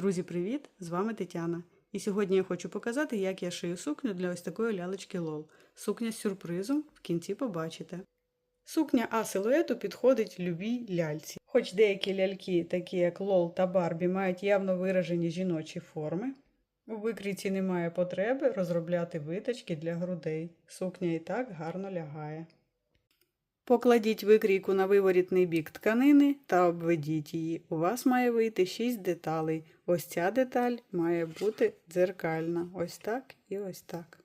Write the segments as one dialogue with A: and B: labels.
A: Друзі, привіт! З вами Тетяна. І сьогодні я хочу показати, як я шию сукню для ось такої лялечки лол. Сукня з сюрпризом в кінці побачите. Сукня А силуету підходить любій ляльці. Хоч деякі ляльки, такі як лол та Барбі, мають явно виражені жіночі форми. У викрійці немає потреби розробляти виточки для грудей. Сукня і так гарно лягає. Покладіть викрійку на виворітний бік тканини та обведіть її. У вас має вийти 6 деталей. Ось ця деталь має бути дзеркальна. Ось так і ось так.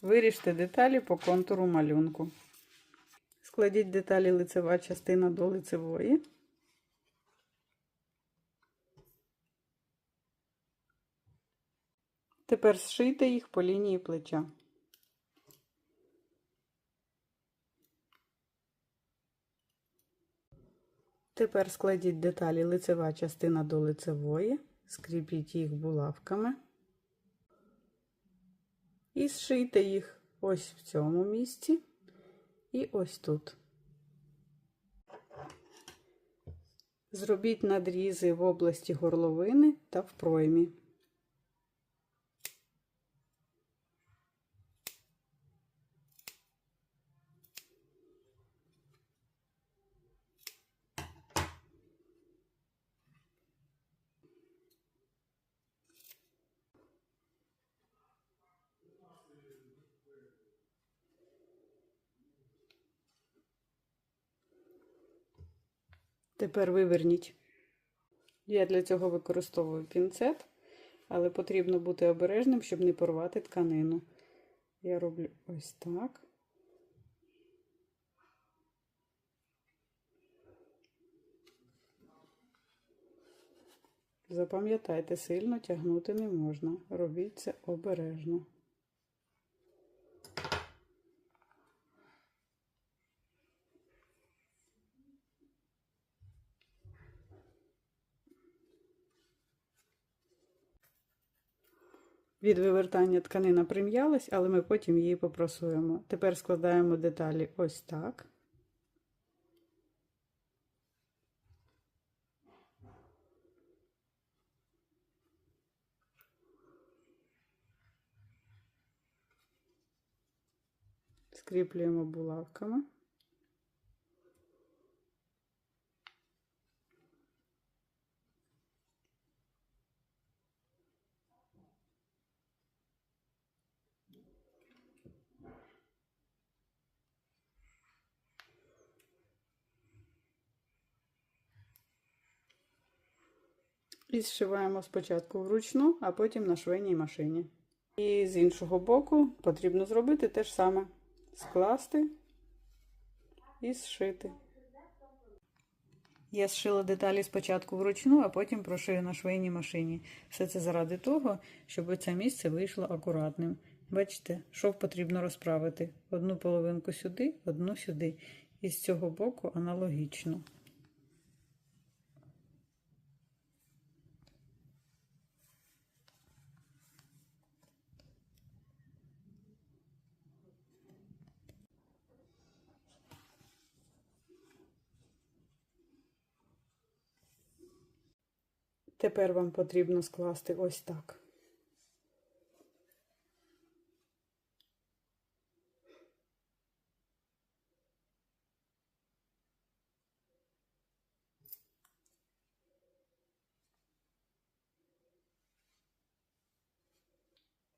A: Виріжте деталі по контуру малюнку. Складіть деталі лицева частина до лицевої. Тепер зшийте їх по лінії плеча. Тепер складіть деталі лицева частина до лицевої, скріпіть їх булавками і зшийте їх ось в цьому місці і ось тут. Зробіть надрізи в області горловини та в проймі. Тепер виверніть. Я для цього використовую пінцет, але потрібно бути обережним, щоб не порвати тканину. Я роблю ось так. Запам'ятайте, сильно тягнути не можна. Робіть це обережно. Від вивертання тканина прим'ялась, але ми потім її попросуємо. Тепер складаємо деталі ось так. Скріплюємо булавками. І зшиваємо спочатку вручну, а потім на швейній машині. І з іншого боку потрібно зробити те ж саме: скласти і зшити. Я зшила деталі спочатку вручну, а потім прошию на швейній машині. Все це заради того, щоб це місце вийшло акуратним. Бачите, шов потрібно розправити. Одну половинку сюди, одну сюди. І з цього боку аналогічно. Тепер вам потрібно скласти ось так.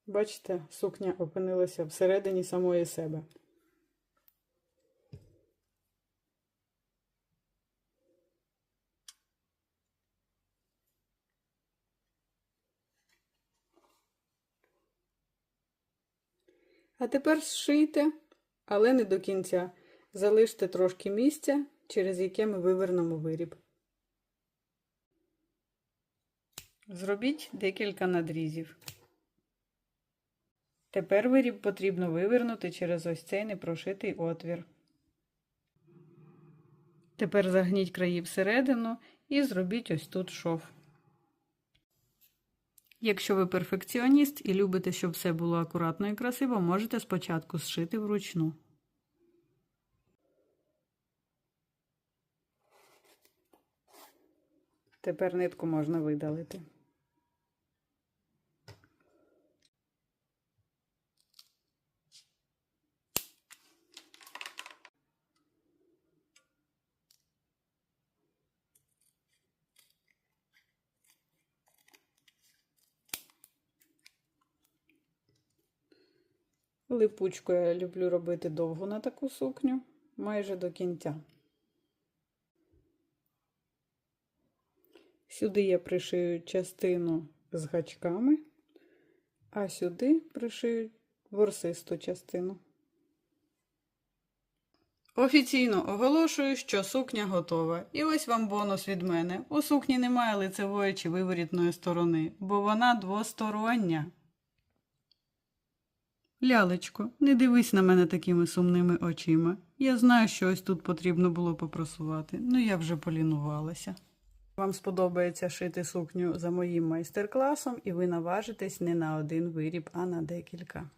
A: Бачите, сукня опинилася всередині самої себе. А тепер зшийте, але не до кінця. Залиште трошки місця, через яке ми вивернемо виріб. Зробіть декілька надрізів. Тепер виріб потрібно вивернути через ось цей непрошитий отвір. Тепер загніть краї всередину і зробіть ось тут шов. Якщо ви перфекціоніст і любите, щоб все було акуратно і красиво, можете спочатку зшити вручну. Тепер нитку можна видалити. Липучку я люблю робити довго на таку сукню, майже до кінця. Сюди я пришию частину з гачками, а сюди пришию ворсисту частину. Офіційно оголошую, що сукня готова. І ось вам бонус від мене. У сукні немає лицевої чи виворітної сторони, бо вона двостороння. Лялечко, не дивись на мене такими сумними очима. Я знаю, що ось тут потрібно було попросувати, ну я вже полінувалася. Вам сподобається шити сукню за моїм майстер-класом, і ви наважитесь не на один виріб, а на декілька.